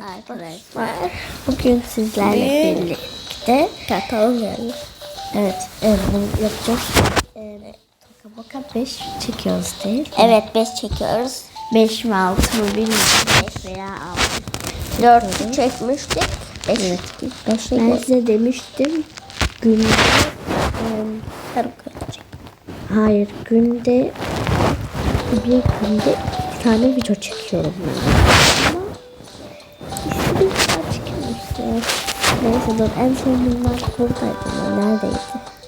Arkadaşlar bugün sizlerle Bugün- birlikte Kakao yani. evet e, bunu yapacağız. E, toka boka 5 çekiyoruz değil mi? Evet 5 çekiyoruz. 5 mi 6 mı bilmiyorum. 5 veya 6. 4'ü çekmiştik. 5 Evet. 5 Ben size demiştim günde e, hayır günde bir günde iki tane video çekiyorum ben. Çıkmıştı. Neyse dur en son bunlar buradaydı neredeydi?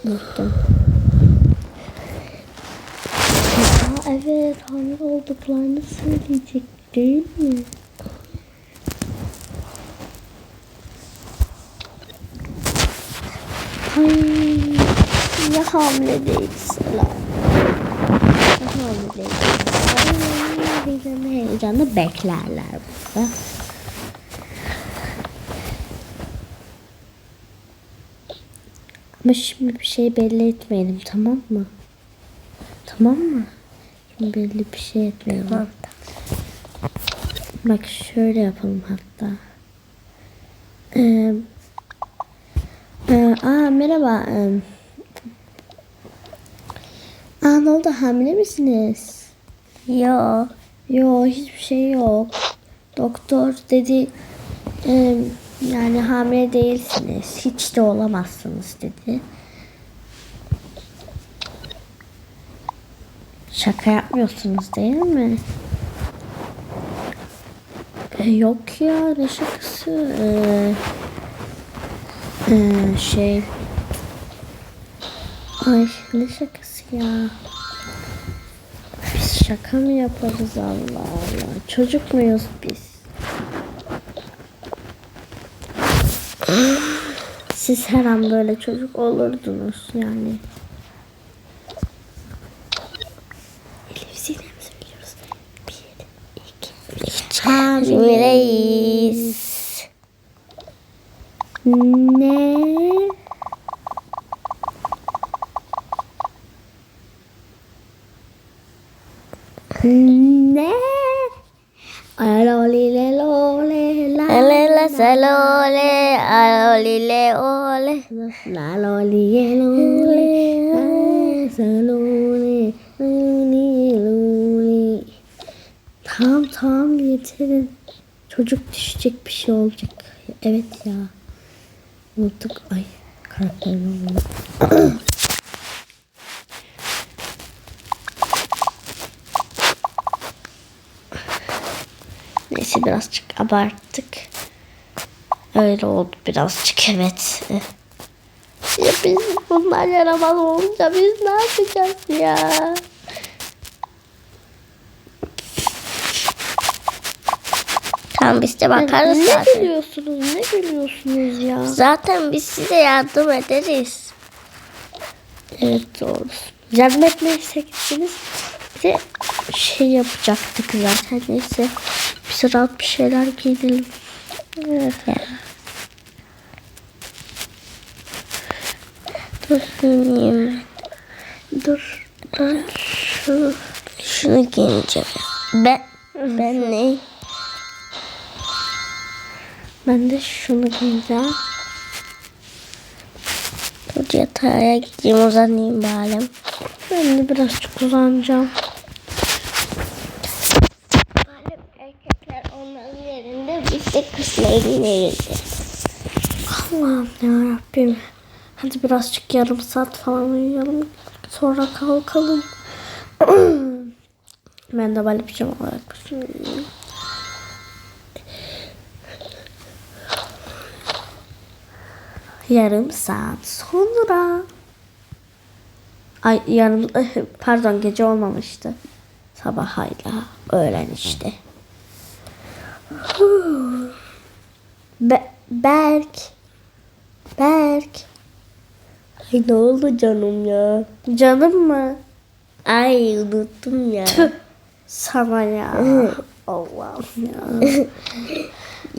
Unuttum. Aa, evet hamile olduklarını söyleyecek değil mi? Ay, ya hamile değilseler. Ya hamile değilseler. Heyecanlı beklerler burada. Ama şimdi bir şey belli etmeyelim tamam mı? Tamam mı? Şimdi belli bir şey etmeyelim. Tamam. Bak şöyle yapalım hatta. Ee, ee, aa merhaba. Ee, aa ne oldu hamile misiniz? Yo. Yo hiçbir şey yok. Doktor dedi e, yani hamile değilsiniz. Hiç de olamazsınız dedi. Şaka yapmıyorsunuz değil mi? E, yok ya ne şakası? Ee, e, şey Ay ne şakası ya? Biz şaka mı yaparız Allah Allah? Çocuk muyuz biz? Siz her an böyle çocuk olurdunuz yani. Elif Sinem söylüyoruz. Bir, iki, üç. Hamileyiz. La loliye lole salole loli loli. Tamam tamam yeterin. Çocuk düşecek bir şey olacak. Evet ya. Unuttuk. Ay karakterimi unuttum. Neyse birazcık abarttık. Öyle oldu birazcık evet. Ya biz bunlar yaramaz olunca biz ne yapacağız ya? Tamam biz de bakarız ne zaten. gülüyorsunuz? Ne gülüyorsunuz ya? Zaten biz size yardım ederiz. Evet doğru. Yardım etmeye gitseniz bir de şey yapacaktık zaten neyse. Biz rahat bir şeyler giyinelim. Evet ya. Dur giyineyim. Dur ben şu Şunu giyineceğim. Ben, ben ne? ben de şunu giyeceğim. Dur yatağa gideyim uzanayım bari. Ben de birazcık uzanacağım. Malum erkekler onların yerinde biz de kızların yerinde. Allah'ım ya Rabbim. Hadi birazcık yarım saat falan uyuyalım. Sonra kalkalım. ben de böyle pijama olarak düşünüyorum. Yarım saat sonra. Ay yarım pardon gece olmamıştı. Sabah hala öğlen işte. Be- Berk. Berk. Ay ne oldu canım ya? Canım mı? Ay unuttum ya. Tüh. Sana ya. Allah'ım ya.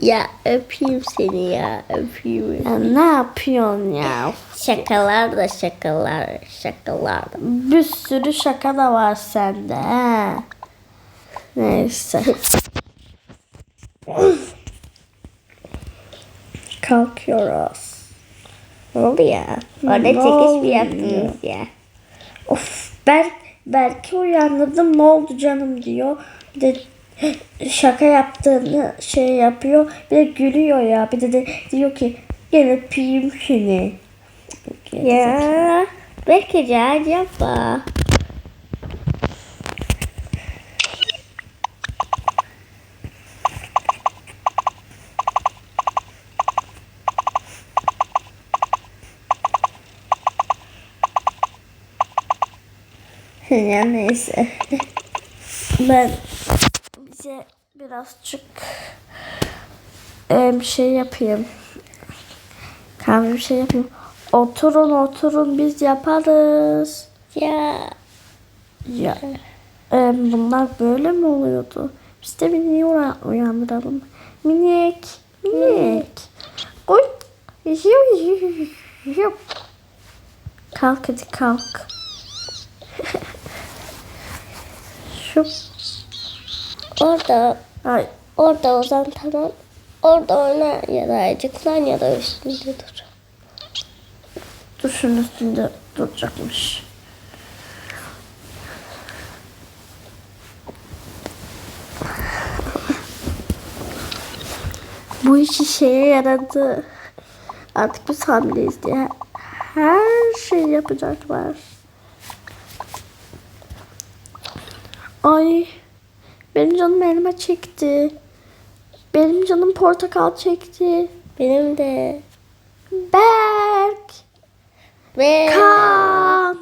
ya öpeyim seni ya öpeyim. ya. Ne yapıyorsun ya? Şakalar da şakalar şakalar da. Bir sürü şaka da var sende. he. Neyse. Kalkıyoruz. Ne oldu ya? Orada çekiş mi yaptınız ya? Of ben belki uyandırdım ne oldu canım diyor. Bir de şaka yaptığını şey yapıyor. Bir de gülüyor ya. Bir de, de diyor ki gel öpeyim seni. Ya belki de ya neyse. Ben bize birazcık e, bir şey yapayım. Kahve bir şey yapayım. Oturun oturun biz yaparız. Ya Ya e, bunlar böyle mi oluyordu? Biz de uya- uyandıralım. Minik, minik. Oy. Yup. Kalk hadi kalk. Şu. orada Ay, orada Ozan tamam. Orada oyna ya da ayıcıklan ya da üstünde dur. şunun üstünde duracakmış. Bu işi şeye yaradı. Artık biz hamileyiz diye her şeyi yapacaklar. Ay benim canım elma çekti. Benim canım portakal çekti. Benim de. Berk, Ve Kaan.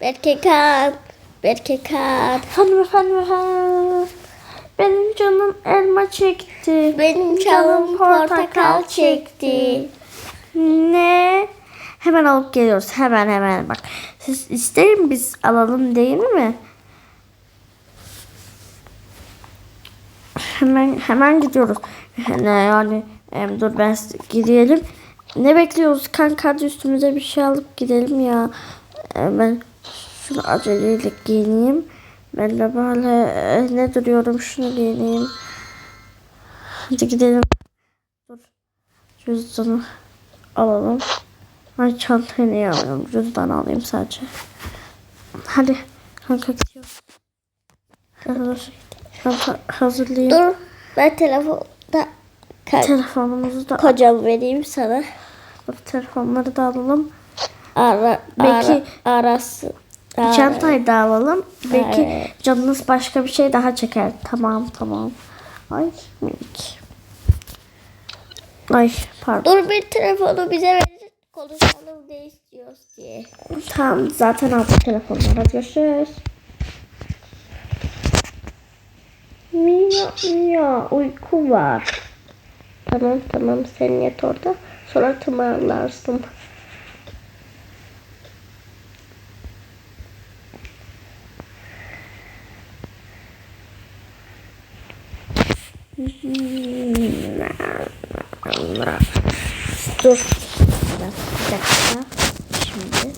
Berke kan. Berke kan. Hanımefendi efendim. Benim canım elma çekti. Benim canım portakal çekti. Ne? Hemen alıp geliyoruz. Hemen hemen bak. Siz isteyin biz alalım değil mi? Hemen hemen gidiyoruz. Ne yani em, dur ben gidelim. Ne bekliyoruz kanka üstümüze bir şey alıp gidelim ya. E, ben şunu aceleyle giyineyim. Ben de böyle e, ne duruyorum şunu giyineyim. Hadi gidelim. Dur. Cüzdanı alalım. Ay çantayı niye alıyorum? Cüzdan alayım sadece. Hadi kanka gidiyoruz. Hazır. Hazırlayayım. Dur. Ben telefonda Telefonumuzu da kocam vereyim sana. Dur, telefonları da alalım. Ara, Belki- ara, arası. Ara. Çantayı da alalım. Belki Evet. canınız başka bir şey daha çeker. Tamam tamam. Ay minik. Ay pardon. Dur bir telefonu bize verin. Konuşalım ne istiyoruz diye. Tamam zaten aldık telefonları. Hadi görüşürüz. Mia Mia uyku var. Tamam tamam sen yat orada. Sonra tımarlarsın. Dur. Bir dakika. Şimdi.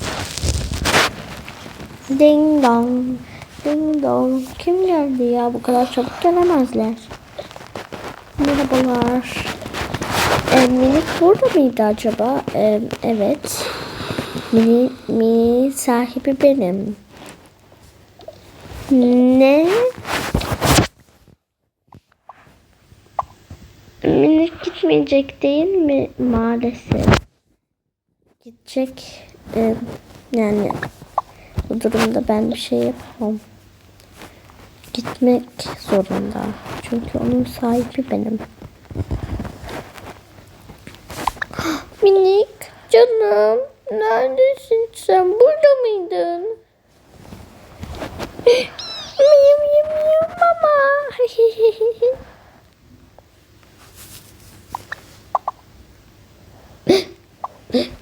Ding dong. Ding dong. Kim geldi ya? Bu kadar çabuk gelemezler. Merhabalar. E, minik burada mıydı acaba? E, evet. Mini, mini sahibi benim. Ne? Minik gitmeyecek değil mi? Maalesef. Gidecek. E, yani bu durumda ben bir şey yapamam. Gitmek zorunda. Çünkü onun sahibi benim. Minik canım neredesin sen? Burada mıydın? Miyav miyav miyav mama.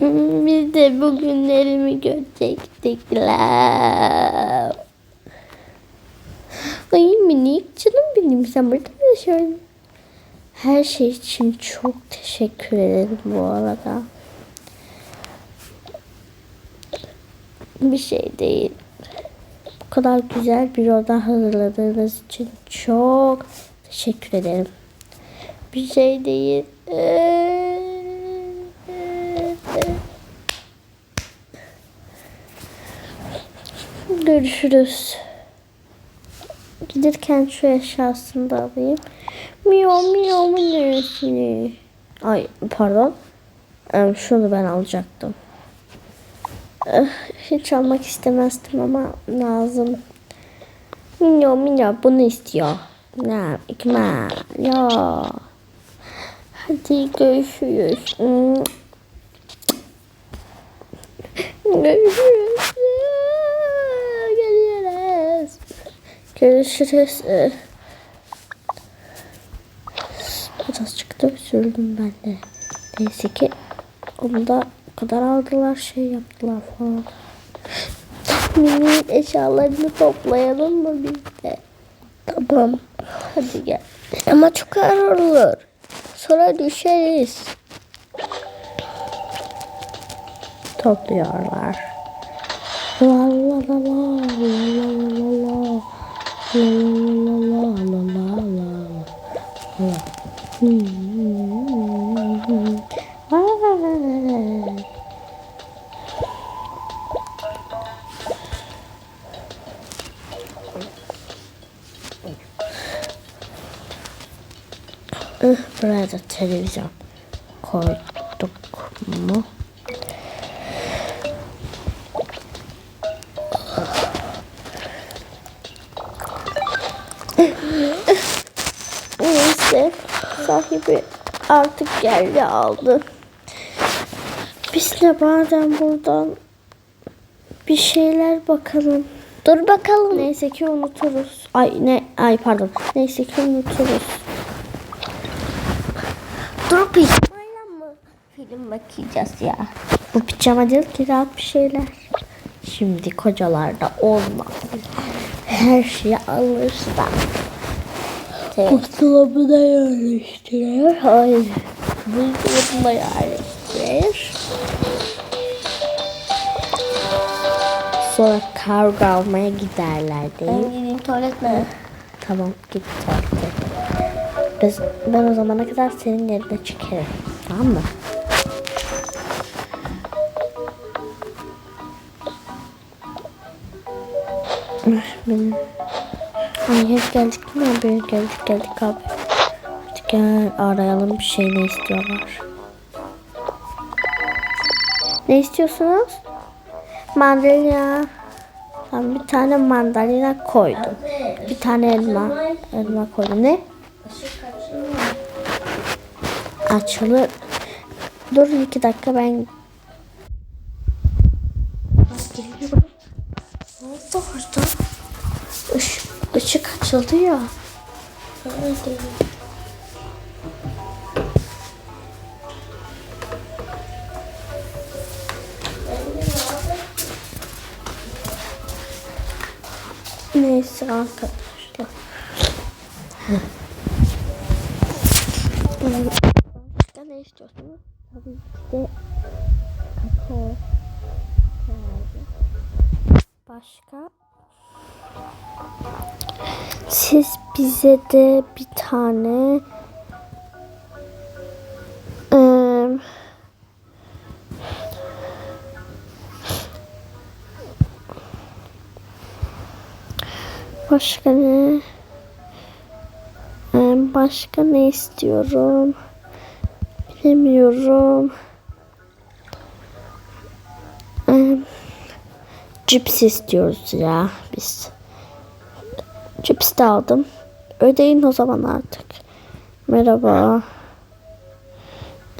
Biz de bugünlerimi görecektikler. Ay minik canım benim sen burada mı yaşıyorsun? Her şey için çok teşekkür ederim bu arada. Bir şey değil. Bu kadar güzel bir oda hazırladığınız için çok teşekkür ederim. bir şey değil. Görüşürüz. Giderken şu eşyasını da alayım. Miyav miyav mu neresini? Ay pardon. Şunu ben alacaktım. Eh, Hiç almak istemezdim ama lazım. Minyo minyo bunu istiyor. Ne ikma ya. Hadi görüşürüz. Hmm. Görüşürüz. Görüşürüz. Görüşürüz. Eh. Birazcık da sürdüm ben de. Neyse ki onu da kadar aldılar şey yaptılar falan. Mimi'nin eşyalarını toplayalım mı biz de? Tamam. Hadi gel. Ama çok ağır olur. Sonra düşeriz. Topluyorlar. La la la la la la la la 브라더 텔레비전. 거독 뭐? Sahibi artık geldi aldı. Biz de bazen buradan bir şeyler bakalım. Dur bakalım. Neyse ki unuturuz. Ay ne ay pardon. Neyse ki unuturuz. Dur pijamayla mı film bakacağız ya? Bu pijama değil ki rahat bir şeyler. Şimdi kocalarda olmaz. Her şeyi alırsa. Buzdolabına yerleştirir. Hayır. Buzdolabına yerleştirir. Sonra kargo almaya giderler değil mi? Ben gideyim tuvaletme. Tamam git tuvalete. Biz, ben o zamana kadar senin yerine çekerim. Tamam mı? Benim. Ay hep geldik mi abi? Geldik geldik abi. Hadi gel arayalım bir şey ne istiyorlar. Ne istiyorsunuz? Mandalina. Tamam bir tane mandalina koydum. Bir tane elma. Elma koydum. Ne? Açılır. Dur iki dakika ben geliyorum. Ne Iş, ışık açıldı ya. Hadi. Neyse arkadaşlar. Başka ne istiyorsunuz? Tabii ki de kakao. Başka? Siz bize de bir tane eee, Başka ne? Ee, Başka ne istiyorum? Bilemiyorum. Ee, Cips istiyoruz ya biz. Cips de aldım. Ödeyin o zaman artık. Merhaba.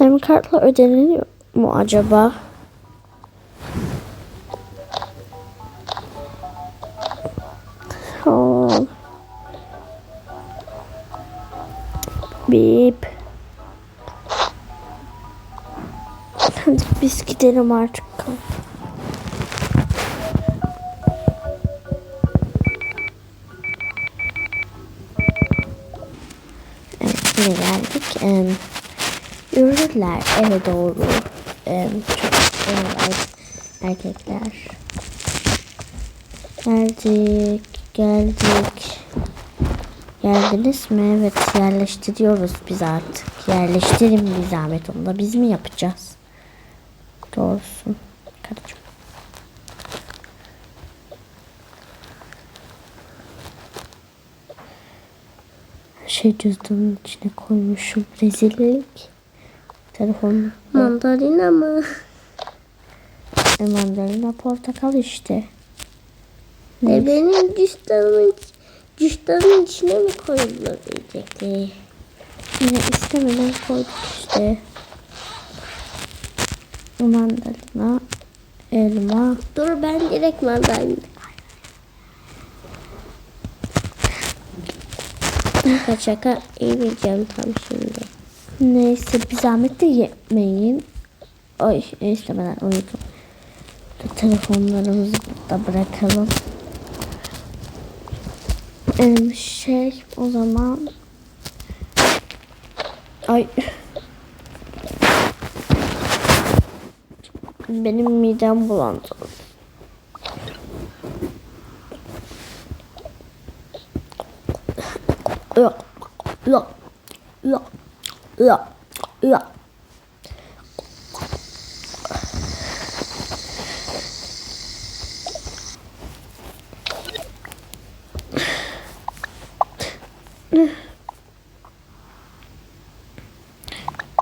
Em kartla ödeniliyor mu acaba? Tamam. Bip. Hadi biz gidelim artık. Yürüdüler eve doğru. Em, çocuklar, erkekler. Geldik, geldik. Geldiniz mi? Evet yerleştiriyoruz biz artık. Yerleştirin bir zahmet onu da biz mi yapacağız? Doğrusun. Karıcığım. Her şey cüzdanın içine koymuşum. Rezillik. Telefon Mandalina mı? e, mandalina portakal işte. E benim cüzdanımın, cüzdanın içine mi koyulabilecekler? Yine istemeden koyduk işte. Mandalina, elma. Dur ben direkt mandalina. Şaka şaka yemeyeceğim tam şimdi. Neyse bir zahmet de yemeyin. Ay istemeden uyudum. Dur, telefonlarımızı da bırakalım. Şey o zaman ay benim midem bulandı. Yok. Yok. Yok. Yok. Yok.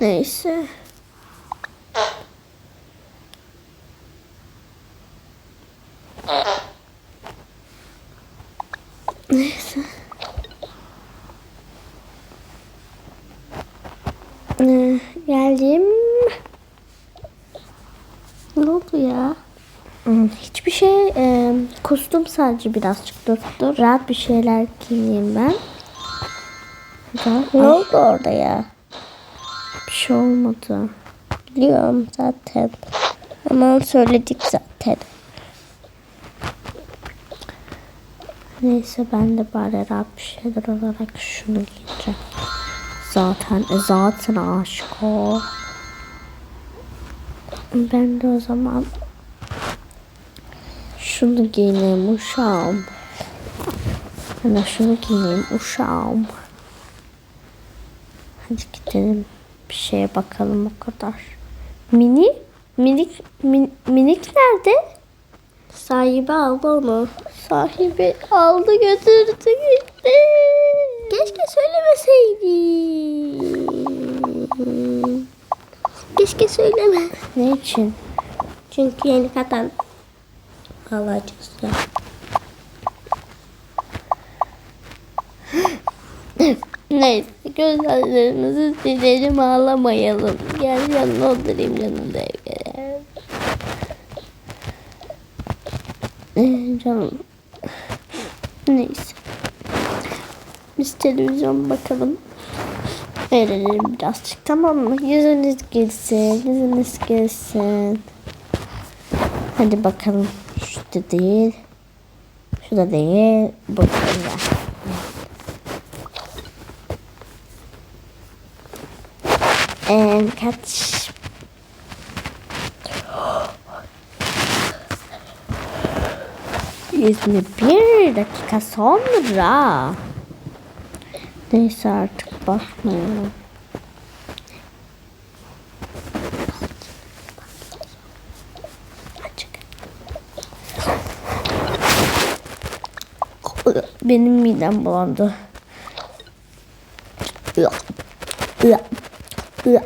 Neyse. Neyse. Ee, geldim. Ne oldu ya? Hmm, Hiçbir şey e, kustum sadece birazcık dur. Rahat bir şeyler giyeyim ben. Güzel. Ne Ay, oldu orada ya? bir şey olmadı. Biliyorum zaten. Ama söyledik zaten. Neyse ben de bari rahat bir şeyler olarak şunu giyeceğim. Zaten zaten aşık o. Ben de o zaman şunu giyineyim uşağım. De şunu giyineyim uşağım. Hadi gidelim bir şeye bakalım o kadar. Mini? Minik, min- minik nerede? Sahibi aldı onu. Sahibi aldı götürdü gitti. Keşke söylemeseydin. Keşke söyleme. Ne için? Çünkü yeni katan ya. Neyse gözlerimizi silelim ağlamayalım. Gel yanına oturayım canım da gel. Ee, canım. Neyse. Biz televizyon bakalım. Verelim birazcık tamam mı? Yüzünüz gelsin. Yüzünüz gelsin. Hadi bakalım. Şu da değil. Şu da değil. Bu da değil. Ee, bir dakika sonra. Neyse artık bakmayalım. Benim midem bulandı. Yok. Yok. Yok.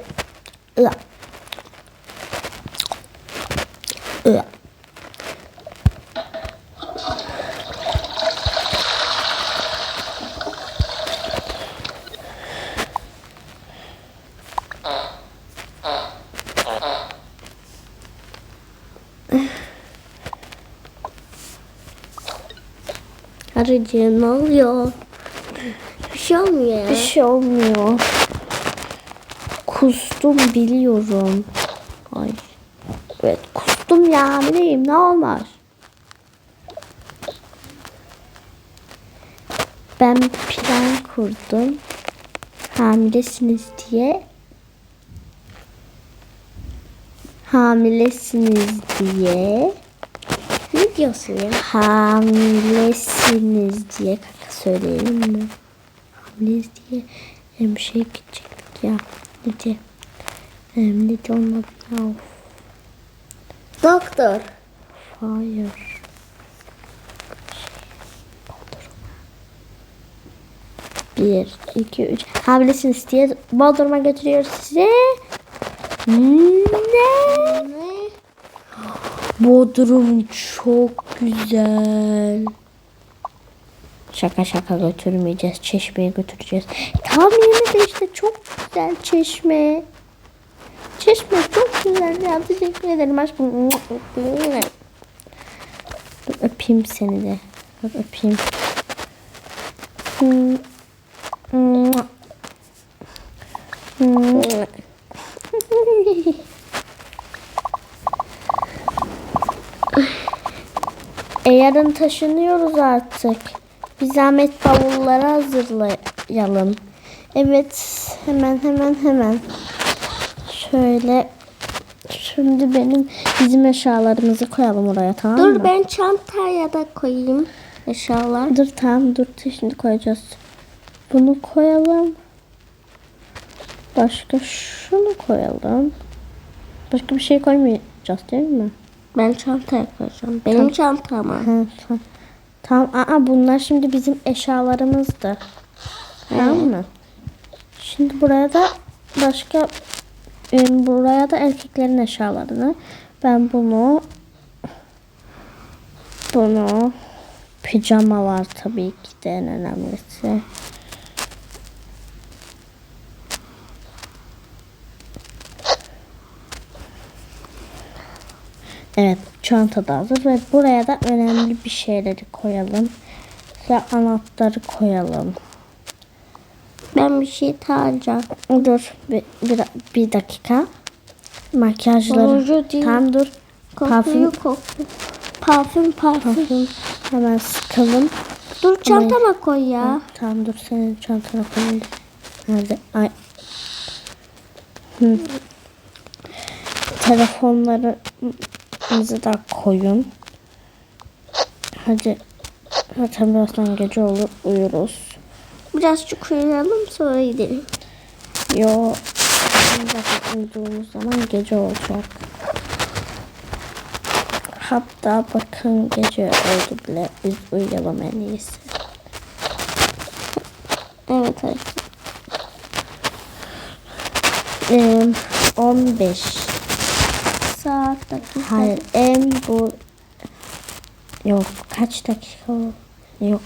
Arıcığım ne oluyor? Bir şey olmuyor Bir şey olmuyor. Kustum biliyorum. Ay. Evet kustum ya bileyim ne olmaz. Ben plan kurdum. Hamilesiniz diye. Hamilesiniz diye. Ne diyorsun ya? Hamilesiniz diye kaka söyleyelim mi? bakabiliriz diye em, şey gidecektik ya. Neydi? Em, neydi onun adı ya? Of, Doktor. hayır. Bir, iki, üç. Habilisiniz diye Bodrum'a götürüyoruz sizi. Ne? Ne? Bodrum çok güzel. Şaka şaka götürmeyeceğiz. Çeşmeye götüreceğiz. Tam yerinde işte çok güzel çeşme. Çeşme çok güzel ya. Teşekkür ederim aşkım. Dur öpeyim seni de. Dur öpeyim. Hmm. Mua. Hmm. E yarın taşınıyoruz artık. Bir zahmet bavulları hazırlayalım. Evet hemen hemen hemen. Şöyle şimdi benim bizim eşyalarımızı koyalım oraya tamam mı? Dur ben çantaya da koyayım eşyalar. Dur tamam dur şimdi koyacağız. Bunu koyalım. Başka şunu koyalım. Başka bir şey koymayacağız değil mi? Ben çantaya koyacağım. Benim çantama. Ha, tamam. Tamam. Aa, bunlar şimdi bizim eşyalarımızdı. Tamam mı? Şimdi buraya da başka buraya da erkeklerin eşyalarını. Ben bunu bunu pijama var tabii ki de en önemlisi. Evet çanta da hazır ve buraya da önemli bir şeyleri koyalım. Ve anahtarı koyalım. Ben bir şey alacağım. Dur bir, bir, bir dakika. Makyajları. Tam dur. Parfüm, Kokuyu koklu. Parfüm parfüm. parfüm. Hemen sıkalım. Dur çantama koy ya. Tamam dur senin çantana koyayım. Nerede? Ay. Hı. Telefonlarımızı da koyun. Hadi. Zaten birazdan gece olur uyuruz. Birazcık uyuyalım sonra gidelim. Yo. Zaten uyuduğumuz zaman gece olacak. Hatta bakın gece oldu bile. Biz uyuyalım en iyisi. Evet evet. Ee, 15 Saat dakika. Hayır en bu yok kaç dakika yok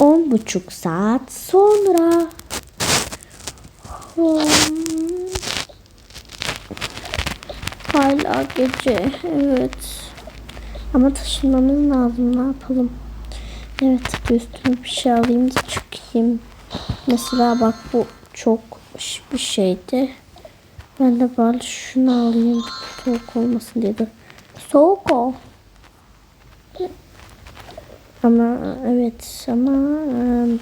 on buçuk saat sonra Hmm. hala gece evet ama taşınmamız lazım ne yapalım Evet bir üstüme bir şey alayım da çıkayım. Mesela bak bu çok bir şeydi. Ben de bari şunu alayım. Soğuk olmasın diye. Dur. Soğuk o. Ama evet ama em,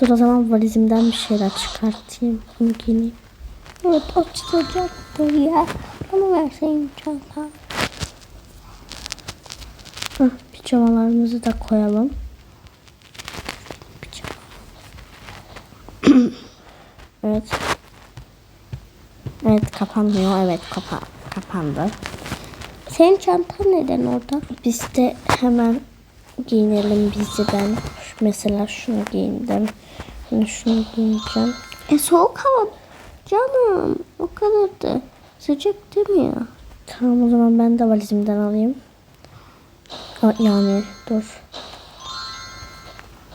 dur o zaman valizimden bir şeyler çıkartayım. Bunu giyineyim. Evet o çıkacaktır ya. Onu verseydin çanta. Hah, pijamalarımızı da koyalım. evet. Evet kapanmıyor. Evet kapa kapandı. Senin çantan neden orada? Biz de hemen giyinelim bizi ben. Mesela şunu giyindim. Şimdi şunu giyineceğim. E soğuk hava canım. O kadar da sıcak değil mi ya? Tamam o zaman ben de valizimden alayım. Yani dur.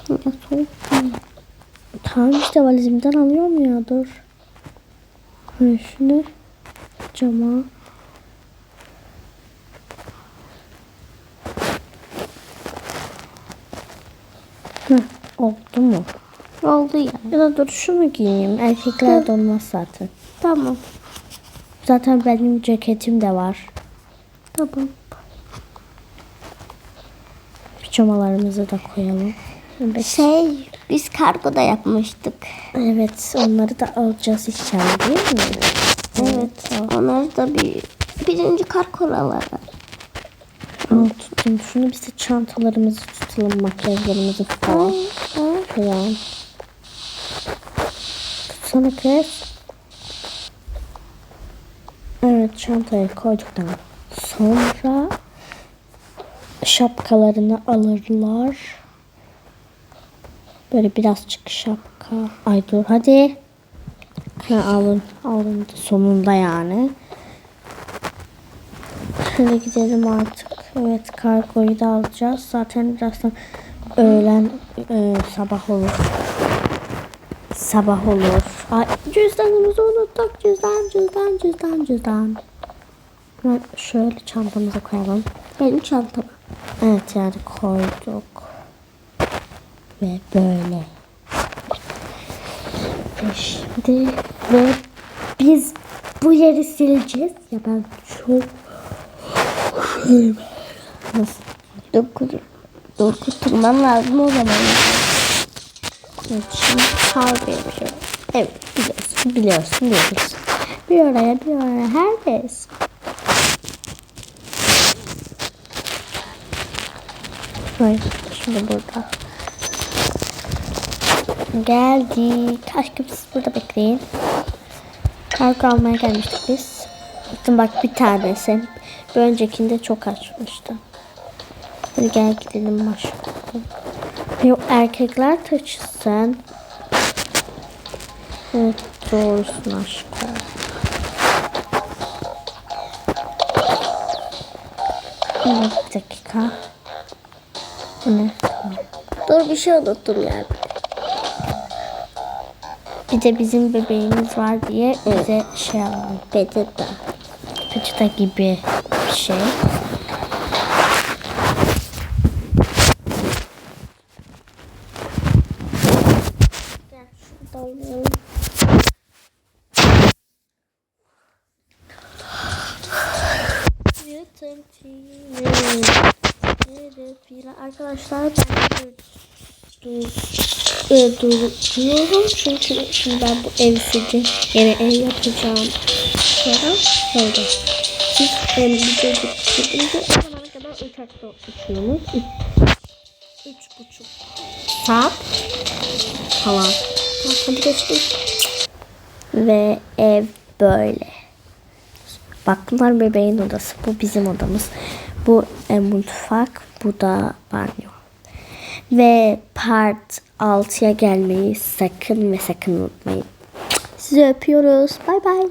Ya soğuk. Tamam işte valizimden alıyorum ya dur. Ha, şunu cama. Hı, oldu mu? Oldu ya. Ya da dur şunu giyeyim. Erkekler de olmaz zaten. Tamam. Zaten benim ceketim de var. Tamam. Pijamalarımızı da koyalım. Evet. Şey biz kargoda yapmıştık. Evet onları da alacağız inşallah değil mi? Evet. Onları da bir Birinci kar koraları. Al tuttum. Şunu biz de çantalarımızı tutalım. Makyajlarımızı falan. Falan. Tutsana kız. Evet çantaya koyduktan sonra şapkalarını alırlar. Böyle birazcık şapka. Ay dur hadi. Ha, alın. Alın sonunda yani. Şöyle gidelim artık. Evet kargoyu da alacağız. Zaten birazdan öğlen e, sabah olur. Sabah olur. Ay cüzdanımızı unuttuk. Cüzdan cüzdan cüzdan cüzdan. Hemen şöyle çantamıza koyalım. Benim çantam. Evet yani koyduk. Ve böyle. Ve şimdi ve biz bu yeri sileceğiz. Ya ben çok Nasıl? Dokuz. Dokuzturmam lazım o zaman. Evet, şimdi kavga şey. Evet biliyorsun biliyorsun biliyorsun. Bir oraya bir oraya herkes. Hayır şimdi burada. Geldik. Aşkım siz burada bekleyin. Kargo almaya gelmiştik biz. Bakın bak bir tanesi. Bir öncekinde çok açmıştı. Hadi gel gidelim aşkım. Yok erkekler taşısın. Evet doğrusun aşkım. Evet, bir dakika. Ne? Dur bir şey unuttum ya. Bir de bizim bebeğimiz var diye bize şey alalım. Peçete. Peçete gibi bir şey. Gel şurada oynayalım. Arkadaşlar ben dur, dur, duruyorum çünkü şimdi ben bu evi sileceğim. Yeni ev yapacağım. Sonra şöyle. Siz de gidince o zamana kadar uçakta uçuyorsunuz. Üç buçuk saat falan. Hadi geçtik. Ve ev böyle. Bak bunlar bebeğin odası. Bu bizim odamız. Bu e, mutfak. Bu da banyo. Ve part 6'ya gelmeyi sakın ve sakın unutmayın. Sizi öpüyoruz. Bay bay.